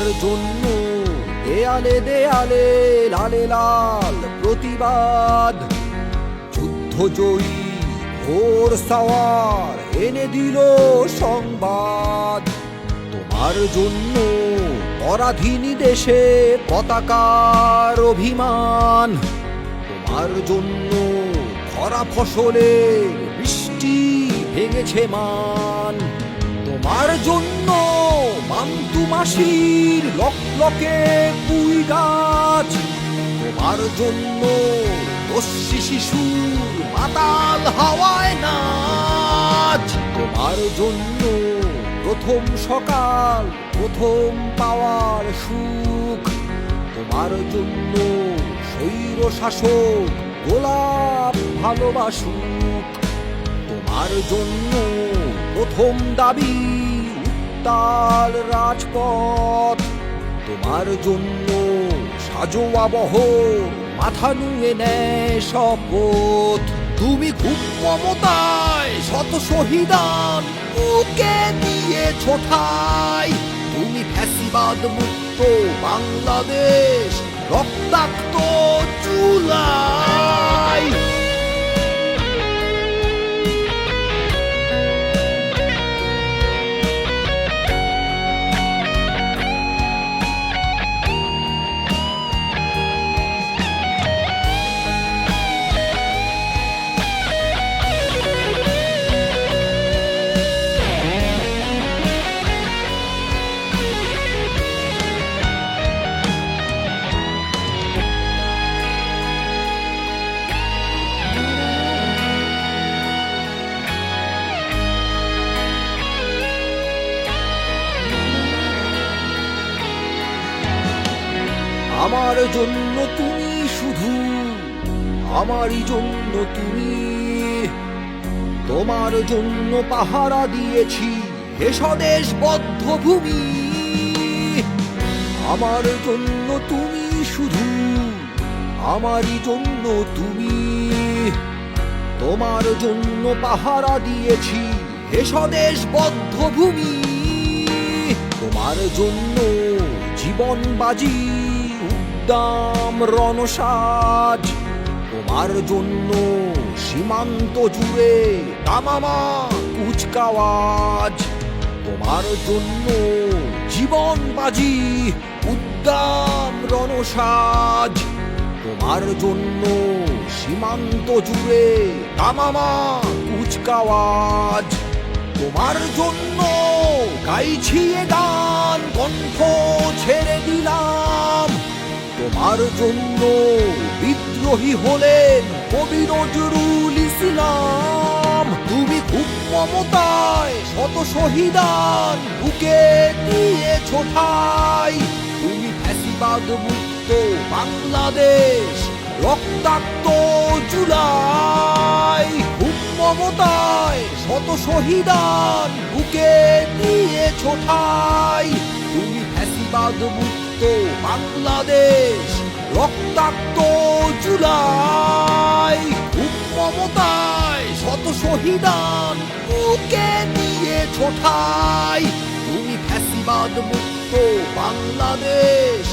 জন্য দেয়ালে দেয়ালে লালে লাল প্রতিবাদ। যুদ্ধ জয়ী ভোর সাওয়ার এনে দিল সংবাদ। তোমার জন্য পরাধীনী দেশে পতাকার অভিমান। তোমার জন্য খরা ফসলে বৃষ্টি ভেঙেছে মান। তোমার জন্য মান্তু মাসির লকলকে পুই গাছ। তোমার জন্য দস্যি শিশুর মাতাল হাওয়ায় নাচ। তোমার জন্য প্রথম সকাল, প্রথম পাওয়ার সুখ। তোমার জন্য স্বৈর শাসক, গোলাপ ভালোবাসুক। তোমার জন্য প্রথম দাবি, উত্তাল রাজপথ। তোমার জন্য সাজোয়া বহর, মাথা নুয়ে নেয় শপথ তুমি খুব মমতায় শত শহীদান বুকে দিয়ে ছোঠাই। তুমি ফ্যাসিবাদ মুক্ত বাংলাদেশ, রক্তাক্ত চুলাই আমার জন্য তুমি শুধু, আমারই জন্য তুমি। তোমার জন্য পাহারা দিয়েছি হে স্বদেশ বদ্ধ ভূমি আমার জন্য তুমি শুধু, আমারই জন্য তুমি। তোমার জন্য পাহারা দিয়েছি হে স্বদেশ বদ্ধ ভূমি তোমার জন্য জীবন বাজি। উদ্দাম রণসাজ তোমার জন্য সীমান্ত জুড়ে তামামা কুচকাওয়াজ তোমার জন্য জীবন বাজি উদ্দাম রণসাজ তোমার জন্য সীমান্ত জুড়ে তামামা কুচকাওয়াজ তোমার জন্য গাইছি গান, কণ্ঠ ছেড়ে দিলাম। তোমার জন্য বিদ্রোহী হলেন কবি নজরুল ইসলাম। তুমি খুব মমতায় শত শহীদান বুকে দিয়েছ ঠাই। তুমি ফ্যাসিবাদ মুক্ত বাংলাদেশ, রক্তাক্ত জুলাই। খুব মমতায় শত শহীদান বুকে দিয়েছ ঠাই। তুমি ফ্যাসিবাদ মুক্ত বাংলাদেশ রক্তাক্ত জুলাই। মমতায় শত শহীদান বুকে নিয়ে ছোঠাই তুমি ফ্যাসিবাদ মুক্ত বাংলাদেশ